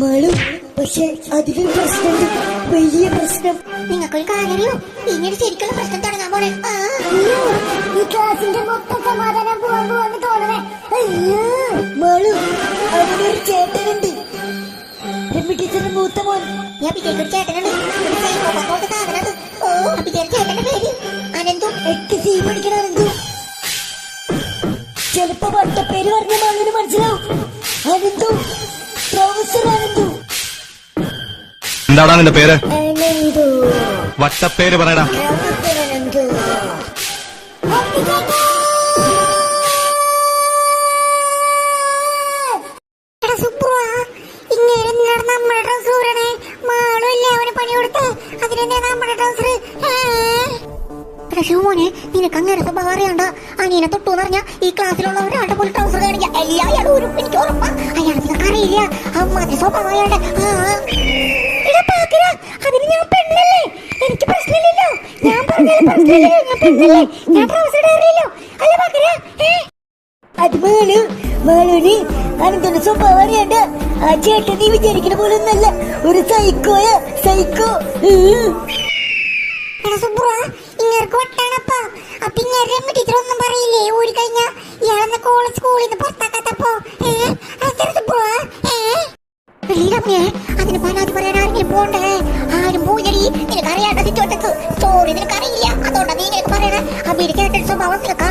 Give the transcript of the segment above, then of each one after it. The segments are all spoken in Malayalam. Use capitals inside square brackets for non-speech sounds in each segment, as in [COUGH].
മാളു. പക്ഷെ അതിലൊരു പ്രശ്നമുണ്ട്. വലിയ പ്രശ്നം. നിങ്ങൾക്കൊരു കാര്യം അറിയോ? പിന്നീട് ശരിക്കുള്ള പ്രശ്നം തുടങ്ങാൻ പോണേ. ഈ ക്ലാസിന്റെ മൊത്തം സമാധാനം പോവാൻ പോവാന്ന് തോന്നണേ. അയ്യോ മാളു അവനൊരു ചേട്ടനുണ്ട്. രമ്യ ടീച്ചറിന്റെ മൂത്ത മോൻ. ഞാൻ പിറ്റേക്ക് ഒരു ചേട്ടനുണ്ട്. സൈക്കോ ഓ പിറ്റേക്ക് ചേട്ടന്റെ പേര് അനന്തു. എട്ട് സി പഠിക്കണമെന്തു ചിലപ്പോ വട്ടപ്പേര് പറഞ്ഞ മാളിന് മനസ്സിലാവും. അനന്തു എന്താടാ നിന്റെ പേര്? വട്ടപ്പേര് പറയടാ. പ്രൊഫസർ എടാ സുബ്രുവാ ഇങ്ങനെ നിങ്ങളുടെ നമ്മുടെ ഡ്രസ് ഊരണേ മാളും ഇല്ലേ അവന് പണി കൊടുത്ത്. അതിനെന്താ നമ്മുടെ ഡ്രസ് മോനെ നിനക്ക് അങ്ങനെ സ്വഭാവം അറിയണ്ട. അനിയനെ തൊട്ടു ഈ ക്ലാസ്സിലുള്ള ഒരാളുടെ പോലും ട്രൗസർ കാണില്ല എല്ലാവരും ഒരു എനിക്ക് ഉറപ്പാ. അയാളെ നിനക്ക് അറിയില്ല. അമ്മാതിരി സ്വഭാവം അയാളുടെ. അതിന് ഞാൻ പെണ്ണല്ലേ? എനിക്ക് പ്രശ്നമില്ലല്ലോ. ഞാൻ പറഞ്ഞാലും പ്രശ്നമില്ലല്ലോ. ഞാൻ പെണ്ണല്ലേ? ഞാൻ ട്രൗസർ ഇടാറില്ലല്ലോ അല്ല ഏ? അത് മാളു മാളുന് അനന്തന്റെ സ്വഭാവം അറിയണ്ട ആ ചേട്ടൻ നീ വിചാരിക്കണ പോലെ ഒരു സൈക്കോയ സൈക്കോ അതിന് പരാതി പറയാൻ ആരെങ്കിലും പോണ്ടേ? ആരും പോയി നിനക്ക് അറിയാത്ത ചുറ്റുവട്ടത്ത് സ്റ്റോറി നിനക്ക് അറിയില്ല അതുകൊണ്ടാ നീ നിനക്ക് പറയണേ. അബിയുടെ ചേട്ടൻ സ്വഭാവം നിനക്ക് ആ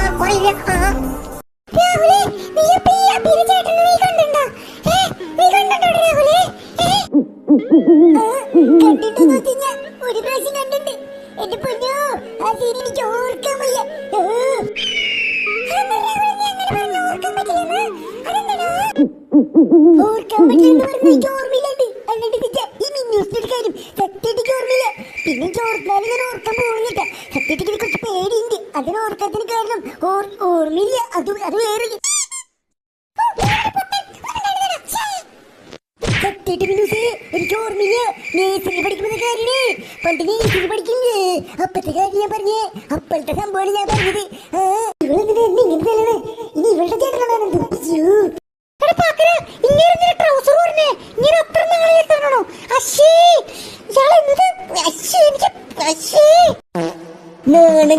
രാഹുലേ നീ അപ്പൊ ഈ ചേട്ടനെ നീ കണ്ടിട്ടുണ്ടോ? ഏ നീ കണ്ടിട്ടുണ്ടോ രാഹുലേ? ഏ? കണ്ടിട്ട് ഒരു പ്രാവശ്യം കണ്ടിട്ടുണ്ട്. എന്റെ പൊന്നോ ആ സീൻ എനിക്ക് ഓർക്കാൻ വയ്യ. ഓർക്കാൻ പറ്റില്ലെന്ന്? പറഞ്ഞ എനിക്ക് ഓർമ്മയിലുണ്ട് എന്നിട്ട് പിന്നെ ഈ മിന്നൂസിന്റെ കാര്യം സത്യമായിട്ട് എനിക്ക് ഓർമ്മയില്ല പിന്നെ എനിക്ക് ഓർത്താലും ഞാൻ ഓർക്കാൻ സത്യമായിട്ട് കുറച്ച് പേടിയുണ്ട്. അതിന് ഓർക്കാത്തതിന് കാരണം ഓർമ്മയില്ല. അത് അത് വേറെ. എനിക്ക് ഓർമ്മയില്ല. നേഴ്സറി പഠിക്കുന്ന കാര്യേ പണ്ട് നേഴ്സറി പഠിക്കില്ലേ? അപ്പത്തെ കാര്യം ഞാൻ പറഞ്ഞേ. അപ്പോഴത്തെ സംഭവമാണ് ഞാൻ പറഞ്ഞത്. ഇവളെന്തിനാ എന്നെ ഇങ്ങനെ തല്ലണേ. ഇനി ഇവളുടെ ചേട്ടനാണെന്ത് അയ്യോ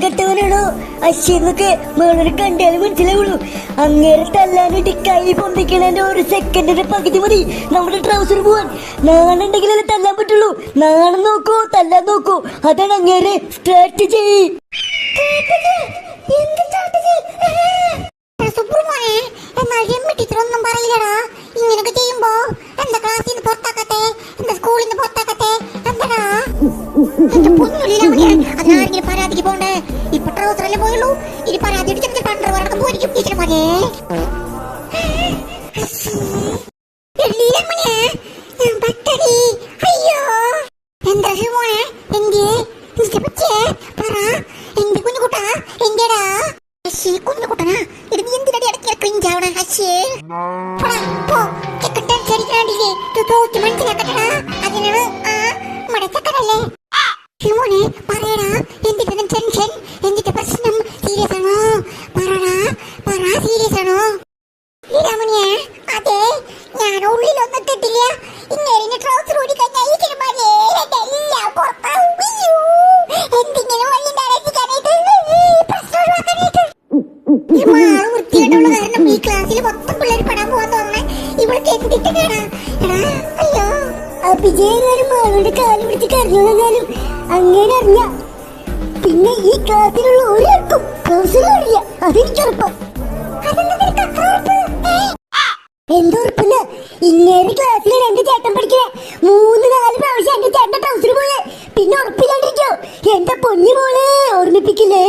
കെട്ടവനാണോ? അശ്വന്നൊക്കെ മേളൊരു കണ്ടാലും മനസ്സിലാവുള്ളൂ. അങ്ങേരെ തല്ലാനിട്ട് കൈ പൊന്തിക്കണേന്റെ ഒരു സെക്കൻഡിന്റെ പകുതി മതി. നമ്മുടെ ട്രൗസർ പോവാൻ. നാണുണ്ടെങ്കിലല്ലേ തല്ലാൻ പറ്റുള്ളൂ. നാണം നോക്കൂ തല്ലാൻ നോക്കൂ. അതാണ് അങ്ങേരെ സ്ട്രാറ്റജി ടീച്ചർ പറയില്ലടാ. ചെയ്യുമ്പോ എന്താ ക്ലാസ്സിൽ നിന്ന് പുറത്താക്കത്തെ? എന്താ സ്കൂളിൽ നിന്ന് പുറത്താക്കത്തെ? എന്താടാ? പൊന്നുള്ളിലവനെ അതിനാരെങ്കിലും പരാതിക്ക് പോണ്ടേ ഇപ്പൊ ട്രൗസറല്ലേ പോയുള്ളൂ ഇനി പരാതി അടിച്ചിട്ട് പണ്ടര വരക്കം പോയിരിക്കും ടീച്ചർമാരെ എല്ലീലമ്മനെ ഞാൻ പട്ടടി അയ്യോ എന്താ ശിവമോനെ എന്തേ നിന്റെ പറ്റേ പറ എന്റെ കുഞ്ഞുകുട്ടാ എന്റെടാ അശ്ശി കുഞ്ഞുകുട്ടനാ ഇത് നീ എന്തിനടി ഇടയ്ക്ക് ക്രിഞ്ചാവണ അശ്ശി പോടാ, പോ ചെക്കൻ ടെൻഷൻ ഉള്ളിലൊന്നും കിട്ടില്ല. ഇങ്ങനെ ട്രൗസർ ഊരി കഴിഞ്ഞാൽ ഈ സിനിമയിലെ എല്ലാം പുറത്താവും. എന്തെങ്കിലും വഴി പ്രശ്നം വൃത്തിയായിട്ടുള്ള കാരണം ഈ ക്ലാസ്സിൽ മൊത്തം പിള്ളേർ പെടാൻ പോവാൻ തോന്നണേ. ഇവൾക്ക് എന്തിട്ട് കേടാ? അയ്യോ. അഭിജയകാരും മാളുടെ കാൽ പിടിച്ച് കരഞ്ഞു തന്നാലും അങ്ങനെ അറിഞ്ഞ. പിന്നെ ഈ ക്ലാസ്സിലുള്ള ഒരാൾക്കും ട്രൗസർ അറിയില്ല അതെനിക്കുറപ്പാ അതെന്താ നിനക്ക് അത്ര ഉറപ്പ്? ഏ? എന്തുറപ്പില്ല ഇങ്ങേറെ ക്ലാസ്സിൽ രണ്ട് ചേട്ടൻ പഠിക്കണേ. മൂന്ന് നാല് പ്രാവശ്യം എന്റെ ചേട്ടൻ ട്രൗസർ പോലെ പിന്നെ ഉറപ്പില്ലാണ്ടിരിക്കോ. എന്റെ പൊന്നു മോളെ ഓർമ്മിപ്പിക്കില്ലേ?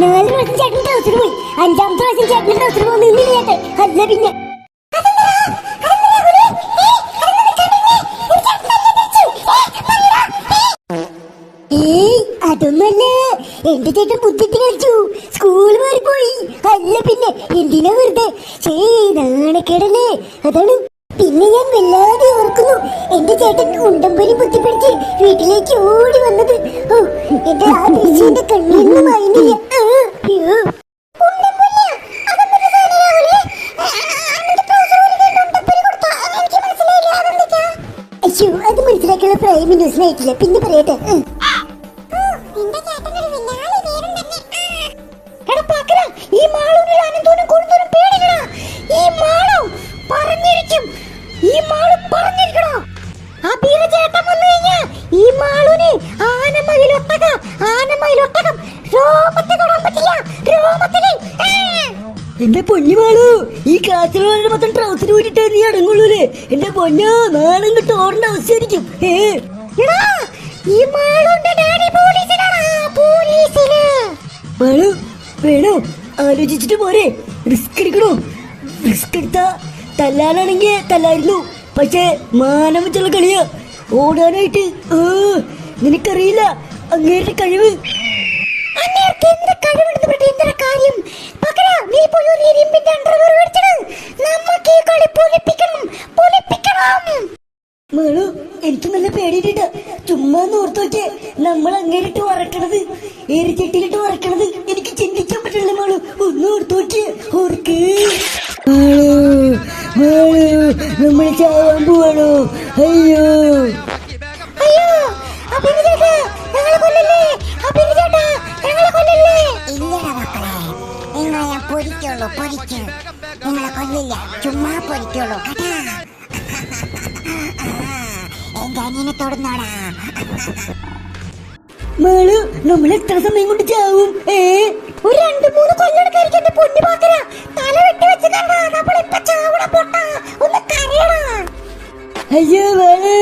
നാല് പ്രാവശ്യം ചേട്ടൻ ട്രൗസർ പോയി. അഞ്ചാമത്തെ പ്രാവശ്യം ചേട്ടൻ ട്രൗസർ പോകുന്ന നിന്നില്ല ചേട്ടൻ അല്ല പിന്നെ. അമ്മന്നെ എന്റെ ചേട്ടൻ മുത്തച്ഛൻ കളിച്ചു സ്കൂൾ പോയി. അല്ല പിന്നെ എന്തിനാ വെറുതെ? ശേ നാണക്കേടല്ലേ. അതാണ്. പിന്നെ ഞാൻ വല്ലാതെ ഓർക്കുന്നു. എന്റെ ചേട്ടൻ ഉണ്ടമ്പലി പൊത്തിപ്പിടിച്ച് വീട്ടിലേക്ക് ഓടി വന്നത്. ഓ എന്റെ ആ ദൃശ്യം എന്റെ കണ്ണീരൊന്നും മായുന്നില്ല. അയ്യോ. അത് മനസ്സിലാക്കിയുള്ള പ്രൈം ന്യൂസിനായിട്ടില്ല പിന്നെ പറയട്ടെ. ഈ മാളൂരിൽ അനന്തോനും കൊടുത്തോനും പേടിക്കണ ഈ മാളു പറഞ്ഞിരിക്കും. ഈ മാളു പറഞ്ഞിരിക്കണോ. ആ ചേട്ടൻ വന്നു കഴിഞ്ഞാ ഈ മാളുന് ആനമയിലൊട്ടകം ആനമയിലൊട്ടകം രോമത്തിൽ തൊടാൻ പറ്റില്ല. രോമത്തിൽ എന്റെ പൊന്നു മാളു ഈ കാസർഗോഡ് മൊത്തം ട്രൗസർ ഊരിട്ട് നീ അടങ്ങുള്ളൂലേ എന്റെ പൊന്നോ നാളെ ഇങ്ങോട്ട് ഓടേണ്ട അവസ്ഥയായിരിക്കും. ഏ? ഈ മാളുന്റെ ആലോചിച്ചിട്ട് പോരെ. റിസ്ക് എടുക്കണോ? റിസ്ക് എടുത്താ തല്ലാനാണെങ്കിൽ തല്ലായിരുന്നു. പക്ഷേ മാനം വെച്ചുള്ള കളിയാ. ഓടാനായിട്ട് ഏ നിനക്കറിയില്ല. അങ്ങേരുടെ കഴിവ്. മേളു എനിക്ക് നല്ല പേടിയിട്ടാ ചുമ്മാ ഓർത്ത് നോക്കിയേ. നമ്മൾ അങ്ങേരിട്ട് വറക്കണത് എരിച്ചട്ടിയിലിട്ട് വറക്കണത് എനിക്ക് ചിന്തിക്കാൻ പറ്റില്ല മോൾ. ഒന്ന് ഓർത്ത് നോക്കിയേ. ഓർക്ക്. നമ്മൾ ചാവാൻ പോവാണോ? അയ്യോ. അയ്യോ ചുമ്മാ പൊരിക്കുള്ളൂ കേട്ടാ? എന്റെ അനിയനെ തൊടുന്നോടാ മാളു നമ്മൾ എത്ര സമയം കൊണ്ട് ചാവും? ഏ? ഒരു രണ്ട് മൂന്ന് കൊല്ലെടുക്കായിരിക്കും എന്റെ പൊന്നു പാക്കര. തല വെട്ടി വെച്ച് കണ്ടാ നമ്മളിപ്പൊ ചാവണ പൊട്ട. ഒന്ന് കരയടാ. അയ്യോ മാളു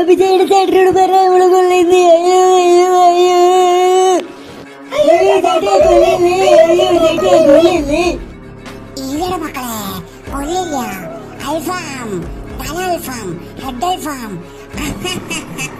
അഭിജയുടെ ചേട്ടനോട് പറ അവൾ കൊള്ളുന്നേ. അയ്യോ അയ്യോ അയ്യോ. ഇല്ലട മക്കളെ കൊല്ലില്ല അൽഫാം തല അൽഫാം ഹെഡ് അൽഫാം ha [LAUGHS]